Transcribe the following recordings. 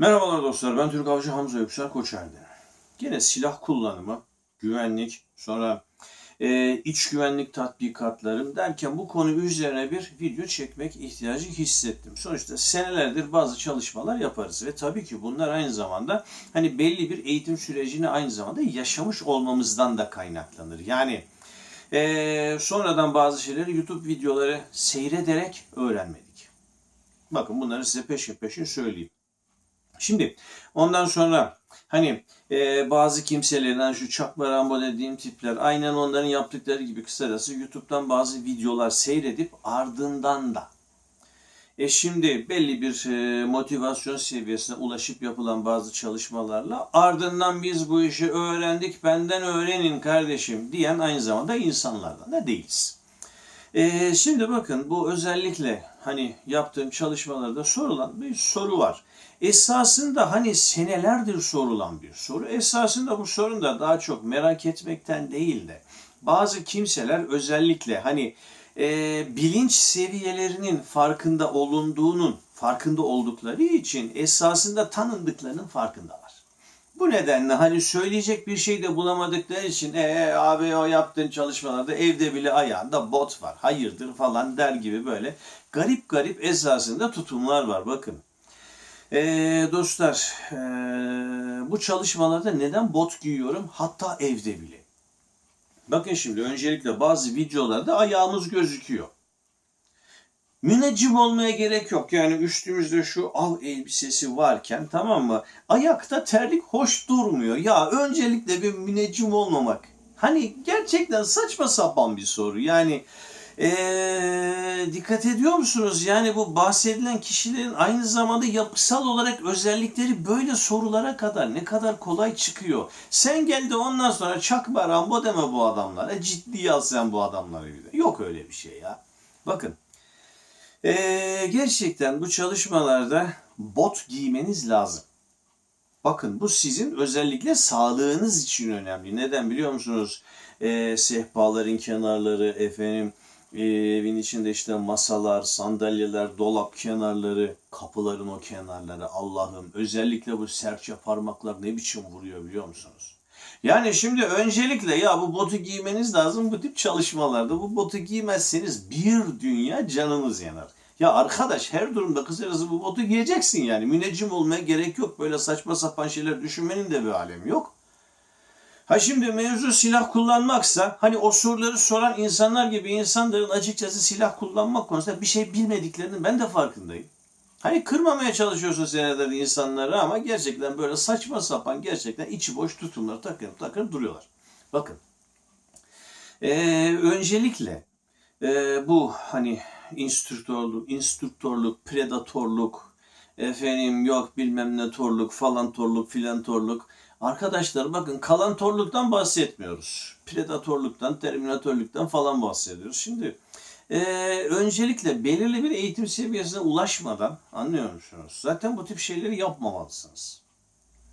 Merhabalar dostlar, ben Türk Avcı Hamza Yüksel Koçer'den. Yine silah kullanımı, güvenlik, sonra e, iç güvenlik tatbikatlarım derken bu konu üzerine bir video çekmek ihtiyacı hissettim. Sonuçta senelerdir bazı çalışmalar yaparız ve tabii ki bunlar aynı zamanda hani belli bir eğitim sürecini aynı zamanda yaşamış olmamızdan da kaynaklanır. Yani e, sonradan bazı şeyleri YouTube videoları seyrederek öğrenmedik. Bakın bunları size peşin peşin söyleyeyim. Şimdi ondan sonra hani e, bazı kimselerin hani şu çakma dediğim tipler aynen onların yaptıkları gibi kısacası YouTube'dan bazı videolar seyredip ardından da e şimdi belli bir e, motivasyon seviyesine ulaşıp yapılan bazı çalışmalarla ardından biz bu işi öğrendik benden öğrenin kardeşim diyen aynı zamanda insanlardan da değiliz. E, şimdi bakın bu özellikle hani yaptığım çalışmalarda sorulan bir soru var. Esasında hani senelerdir sorulan bir soru. Esasında bu sorun da daha çok merak etmekten değil de bazı kimseler özellikle hani e, bilinç seviyelerinin farkında olunduğunun farkında oldukları için esasında tanındıklarının farkındalar. Bu nedenle hani söyleyecek bir şey de bulamadıkları için e abi o yaptığın çalışmalarda evde bile ayağında bot var hayırdır falan der gibi böyle garip garip esasında tutumlar var bakın. Ee, dostlar, ee, bu çalışmalarda neden bot giyiyorum? Hatta evde bile. Bakın şimdi öncelikle bazı videolarda ayağımız gözüküyor. Müneccim olmaya gerek yok. Yani üstümüzde şu av elbisesi varken tamam mı? Ayakta terlik hoş durmuyor. Ya öncelikle bir müneccim olmamak. Hani gerçekten saçma sapan bir soru. Yani ee, dikkat ediyor musunuz? Yani bu bahsedilen kişilerin aynı zamanda yapısal olarak özellikleri böyle sorulara kadar ne kadar kolay çıkıyor. Sen gel de ondan sonra çakma Rambo deme bu adamlara. Ciddiye al sen bu adamları bir. Yok öyle bir şey ya. Bakın. Ee, gerçekten bu çalışmalarda bot giymeniz lazım. Bakın bu sizin özellikle sağlığınız için önemli. Neden biliyor musunuz? Ee, sehpaların kenarları, efendim ee, evin içinde işte masalar, sandalyeler, dolap kenarları, kapıların o kenarları Allah'ım özellikle bu serçe parmaklar ne biçim vuruyor biliyor musunuz? Yani şimdi öncelikle ya bu botu giymeniz lazım bu tip çalışmalarda. Bu botu giymezseniz bir dünya canınız yanar. Ya arkadaş her durumda kısacası bu botu giyeceksin yani. Müneccim olmaya gerek yok. Böyle saçma sapan şeyler düşünmenin de bir alemi yok. Ha şimdi mevzu silah kullanmaksa hani o soruları soran insanlar gibi insanların açıkçası silah kullanmak konusunda bir şey bilmediklerinin ben de farkındayım. Hani kırmamaya çalışıyorsun seneler insanları ama gerçekten böyle saçma sapan gerçekten içi boş tutumlar takınıp takınıp duruyorlar. Bakın. Ee, öncelikle e, bu hani instruktörlük, instruktörlük, predatorluk, efendim yok bilmem ne torluk falan torluk filan torluk Arkadaşlar bakın kalantorluktan bahsetmiyoruz. Predatorluktan, terminatörlükten falan bahsediyoruz. Şimdi e, öncelikle belirli bir eğitim seviyesine ulaşmadan anlıyor musunuz? Zaten bu tip şeyleri yapmamalısınız.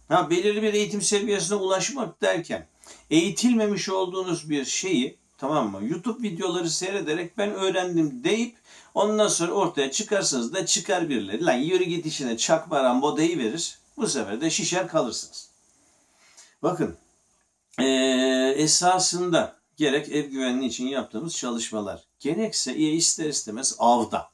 Ha, belirli bir eğitim seviyesine ulaşmak derken eğitilmemiş olduğunuz bir şeyi tamam mı? YouTube videoları seyrederek ben öğrendim deyip ondan sonra ortaya çıkarsınız da çıkar birileri. Lan yürü git işine çakma rambo verir. Bu sefer de şişer kalırsınız. Bakın e, esasında gerek ev güvenliği için yaptığımız çalışmalar gerekse ister istemez avda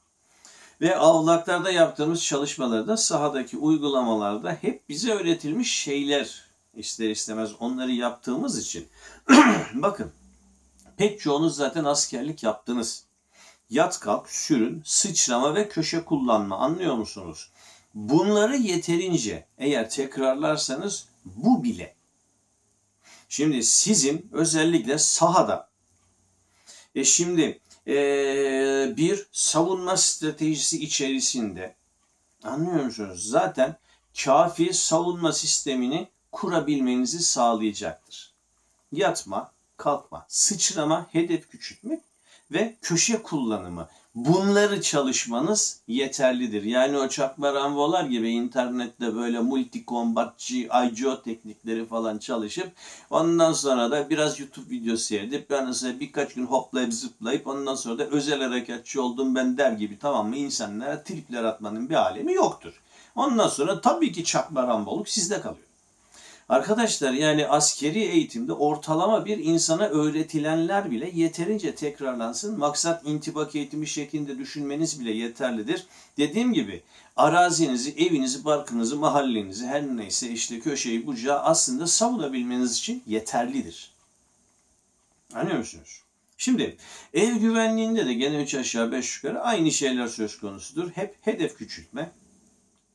ve avlaklarda yaptığımız çalışmalarda sahadaki uygulamalarda hep bize öğretilmiş şeyler ister istemez onları yaptığımız için bakın pek çoğunuz zaten askerlik yaptınız. Yat kalk, sürün, sıçrama ve köşe kullanma anlıyor musunuz? Bunları yeterince eğer tekrarlarsanız bu bile Şimdi sizin özellikle sahada e şimdi bir savunma stratejisi içerisinde anlıyor musunuz? Zaten kafi savunma sistemini kurabilmenizi sağlayacaktır. Yatma, kalkma, sıçrama, hedef küçültmek ve köşe kullanımı. Bunları çalışmanız yeterlidir. Yani o çakma rambolar gibi internette böyle multi combatçı, IGO teknikleri falan çalışıp ondan sonra da biraz YouTube videosu seyredip ben mesela birkaç gün hoplayıp zıplayıp ondan sonra da özel harekatçı oldum ben der gibi tamam mı insanlara tripler atmanın bir alemi yoktur. Ondan sonra tabii ki çakma ramboluk sizde kalıyor. Arkadaşlar yani askeri eğitimde ortalama bir insana öğretilenler bile yeterince tekrarlansın. Maksat intibak eğitimi şeklinde düşünmeniz bile yeterlidir. Dediğim gibi arazinizi, evinizi, barkınızı, mahallenizi her neyse işte köşeyi bucağı aslında savunabilmeniz için yeterlidir. Anlıyor musunuz? Şimdi ev güvenliğinde de gene 3 aşağı 5 yukarı aynı şeyler söz konusudur. Hep hedef küçültme,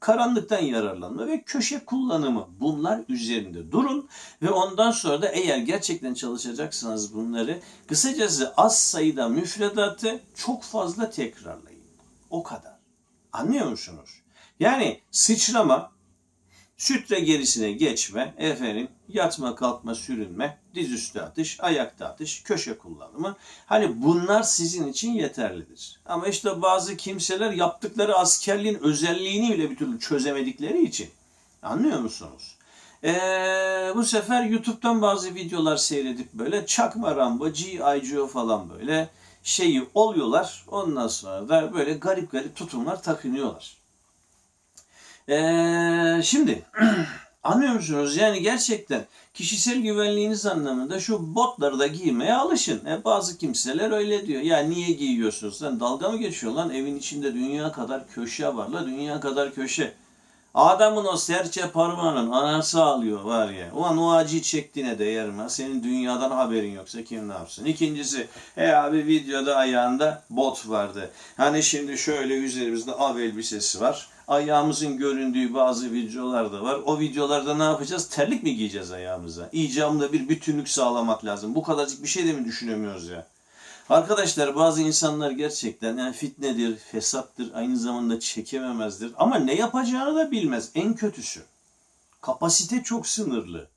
karanlıktan yararlanma ve köşe kullanımı bunlar üzerinde durun ve ondan sonra da eğer gerçekten çalışacaksanız bunları kısacası az sayıda müfredatı çok fazla tekrarlayın. O kadar. Anlıyor musunuz? Yani sıçrama, sütre gerisine geçme, efendim yatma kalkma sürünme, dizüstü atış, ayakta atış, köşe kullanımı. Hani bunlar sizin için yeterlidir. Ama işte bazı kimseler yaptıkları askerliğin özelliğini bile bir türlü çözemedikleri için. Anlıyor musunuz? Ee, bu sefer YouTube'dan bazı videolar seyredip böyle çakma Rambo, G.I. Joe falan böyle şeyi oluyorlar. Ondan sonra da böyle garip garip tutumlar takınıyorlar. Ee, şimdi anlıyor musunuz? Yani gerçekten kişisel güvenliğiniz anlamında şu botları da giymeye alışın. E, bazı kimseler öyle diyor. Ya niye giyiyorsunuz? Lan dalga mı geçiyor lan? Evin içinde dünya kadar köşe var la dünya kadar köşe. Adamın o serçe parmağının anası alıyor var ya. Ulan o acıyı çektiğine değer mi? Senin dünyadan haberin yoksa kim ne yapsın? İkincisi, e abi videoda ayağında bot vardı. Hani şimdi şöyle üzerimizde av elbisesi var. Ayağımızın göründüğü bazı videolar da var. O videolarda ne yapacağız? Terlik mi giyeceğiz ayağımıza? İcamda bir bütünlük sağlamak lazım. Bu kadarcık bir şey de mi düşünemiyoruz ya? Arkadaşlar bazı insanlar gerçekten yani fitnedir, fesattır, aynı zamanda çekememezdir. Ama ne yapacağını da bilmez. En kötüsü. Kapasite çok sınırlı.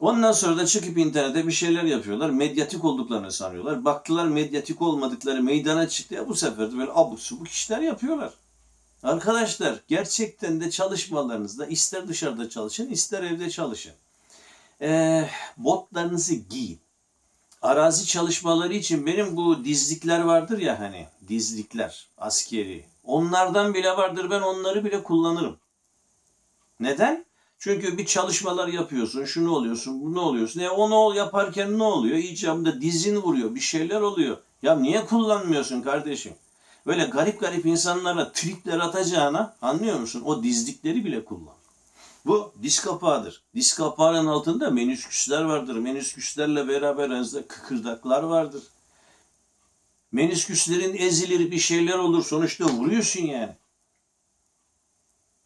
Ondan sonra da çıkıp internete bir şeyler yapıyorlar. Medyatik olduklarını sanıyorlar. Baktılar medyatik olmadıkları meydana çıktı. Ya bu sefer de böyle abuk subuk işler yapıyorlar. Arkadaşlar gerçekten de çalışmalarınızda ister dışarıda çalışın ister evde çalışın. Ee, botlarınızı giyin arazi çalışmaları için benim bu dizlikler vardır ya hani dizlikler askeri. Onlardan bile vardır ben onları bile kullanırım. Neden? Çünkü bir çalışmalar yapıyorsun, şunu oluyorsun, bunu oluyorsun. E onu yaparken ne oluyor? İcabında dizin vuruyor, bir şeyler oluyor. Ya niye kullanmıyorsun kardeşim? Böyle garip garip insanlara tripler atacağına anlıyor musun? O dizlikleri bile kullan. Bu diz kapağıdır. Diz kapağının altında menüsküsler vardır. Menüsküslerle beraber aranızda kıkırdaklar vardır. Menüsküslerin ezilir bir şeyler olur. Sonuçta vuruyorsun yani.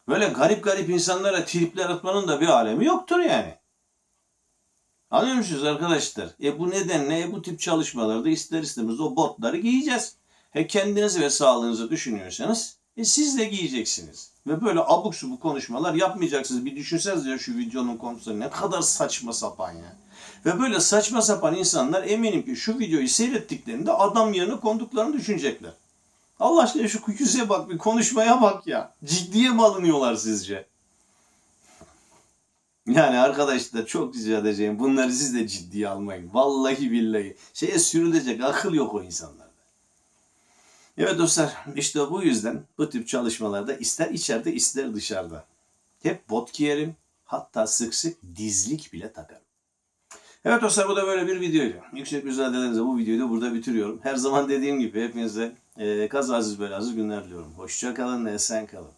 Böyle garip garip insanlara tripler atmanın da bir alemi yoktur yani. Anlıyor musunuz arkadaşlar? E bu nedenle e bu tip çalışmalarda ister istemez o botları giyeceğiz. He kendinizi ve sağlığınızı düşünüyorsanız e siz de giyeceksiniz. Ve böyle abuk subuk konuşmalar yapmayacaksınız. Bir düşünseniz ya şu videonun konusu ne kadar saçma sapan ya. Ve böyle saçma sapan insanlar eminim ki şu videoyu seyrettiklerinde adam yerine konduklarını düşünecekler. Allah aşkına şu yüze bak bir konuşmaya bak ya. Ciddiye mi alınıyorlar sizce? Yani arkadaşlar çok rica edeceğim bunları siz de ciddiye almayın. Vallahi billahi. Şeye sürülecek akıl yok o insanlarda. Evet dostlar işte bu yüzden bu tip çalışmalarda ister içeride ister dışarıda. Hep bot giyerim hatta sık sık dizlik bile takarım. Evet dostlar bu da böyle bir videoydu. Yüksek mücadelelerinize bu videoyu da burada bitiriyorum. Her zaman dediğim gibi hepinize e, kazasız belasız günler diliyorum. Hoşça kalın, esen kalın.